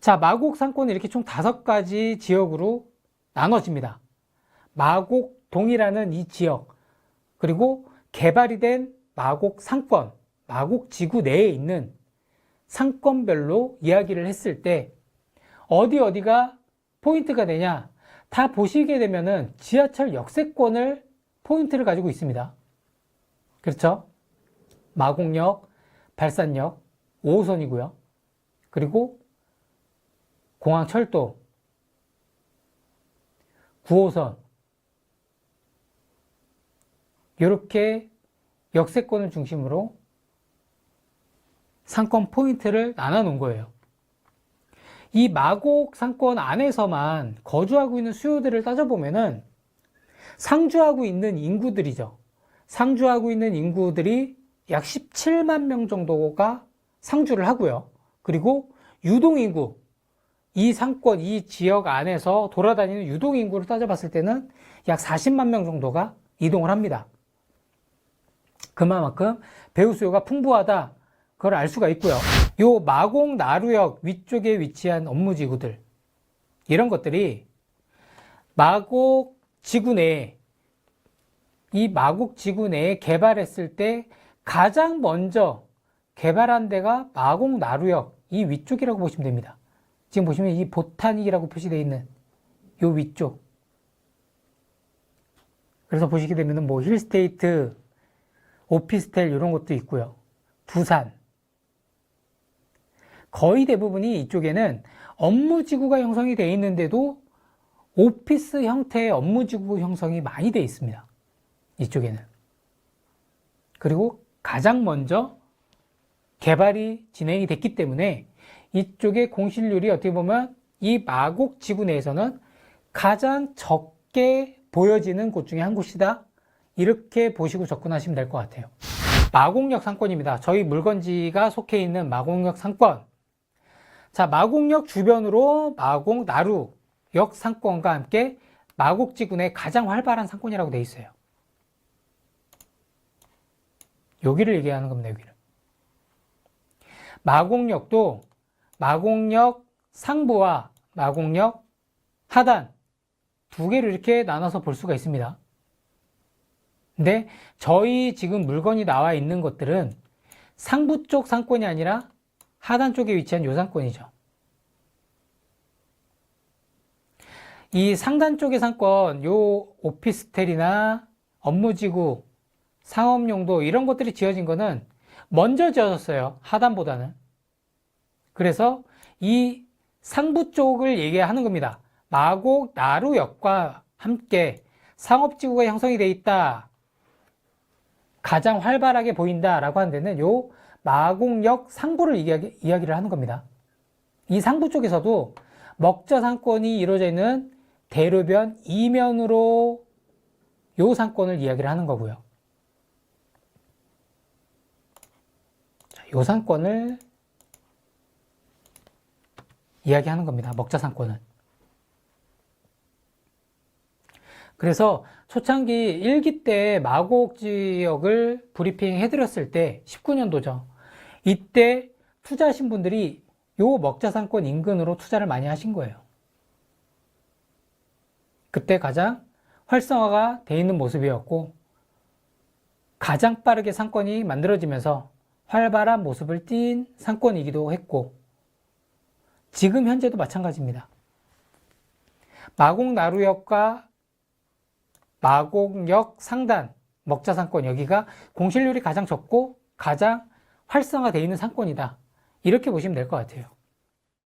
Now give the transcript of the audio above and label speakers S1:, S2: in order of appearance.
S1: 자, 마곡 상권은 이렇게 총 다섯 가지 지역으로 나눠집니다. 마곡 동이라는 이 지역, 그리고 개발이 된 마곡 상권, 마곡 지구 내에 있는 상권별로 이야기를 했을 때 어디 어디가 포인트가 되냐 다 보시게 되면은 지하철 역세권을 포인트를 가지고 있습니다. 그렇죠? 마곡역, 발산역, 5호선이고요. 그리고 공항철도, 9호선 이렇게 역세권을 중심으로 상권 포인트를 나눠 놓은 거예요. 이 마곡 상권 안에서만 거주하고 있는 수요들을 따져보면은 상주하고 있는 인구들이죠. 상주하고 있는 인구들이 약 17만 명 정도가 상주를 하고요. 그리고 유동인구, 이 상권, 이 지역 안에서 돌아다니는 유동인구를 따져봤을 때는 약 40만 명 정도가 이동을 합니다. 그만큼 배우 수요가 풍부하다. 그걸 알 수가 있고요. 요 마곡 나루역 위쪽에 위치한 업무지구들 이런 것들이 마곡 지구 내에 이 마곡 지구 내에 개발했을 때 가장 먼저 개발한 데가 마곡 나루역 이 위쪽이라고 보시면 됩니다. 지금 보시면 이 보타닉이라고 표시되어 있는 요 위쪽. 그래서 보시게 되면 뭐 힐스테이트, 오피스텔 이런 것도 있고요. 두산. 거의 대부분이 이쪽에는 업무 지구가 형성이 되어 있는데도 오피스 형태의 업무 지구 형성이 많이 되어 있습니다. 이쪽에는. 그리고 가장 먼저 개발이 진행이 됐기 때문에 이쪽의 공실률이 어떻게 보면 이 마곡 지구 내에서는 가장 적게 보여지는 곳 중에 한 곳이다. 이렇게 보시고 접근하시면 될 것 같아요. 마곡역 상권입니다. 저희 물건지가 속해 있는 마곡역 상권. 자, 마곡역 주변으로 마곡 나루 역 상권과 함께 마곡지구 내 가장 활발한 상권이라고 되어 있어요. 여기를 얘기하는 겁니다, 여기를. 마곡역도 마곡역 상부와 마곡역 하단 두 개를 이렇게 나눠서 볼 수가 있습니다. 근데 저희 지금 물건이 나와 있는 것들은 상부 쪽 상권이 아니라 하단 쪽에 위치한 요 상권이죠. 이 상단 쪽의 상권, 요 오피스텔이나 업무지구, 상업용도 이런 것들이 지어진 거는 먼저 지어졌어요. 하단보다는. 그래서 이 상부 쪽을 얘기하는 겁니다. 마곡 나루역과 함께 상업지구가 형성이 되어 있다. 가장 활발하게 보인다라고 하는 데는 요 마곡역 상부를 이야기, 이야기를 하는 겁니다. 이 상부 쪽에서도 먹자 상권이 이루어져 있는 대로변 이면으로 요 상권을 이야기를 하는 거고요. 자, 요 상권을 이야기하는 겁니다. 먹자 상권은. 그래서 초창기 1기 때 마곡 지역을 브리핑 해드렸을 때 19년도죠. 이때 투자하신 분들이 요 먹자상권 인근으로 투자를 많이 하신 거예요. 그때 가장 활성화가 돼 있는 모습이었고 가장 빠르게 상권이 만들어지면서 활발한 모습을 띈 상권이기도 했고 지금 현재도 마찬가지입니다. 마곡 나루역과 마곡역 상단 먹자 상권 여기가 공실률이 가장 적고 가장 활성화되어 있는 상권이다. 이렇게 보시면 될 것 같아요.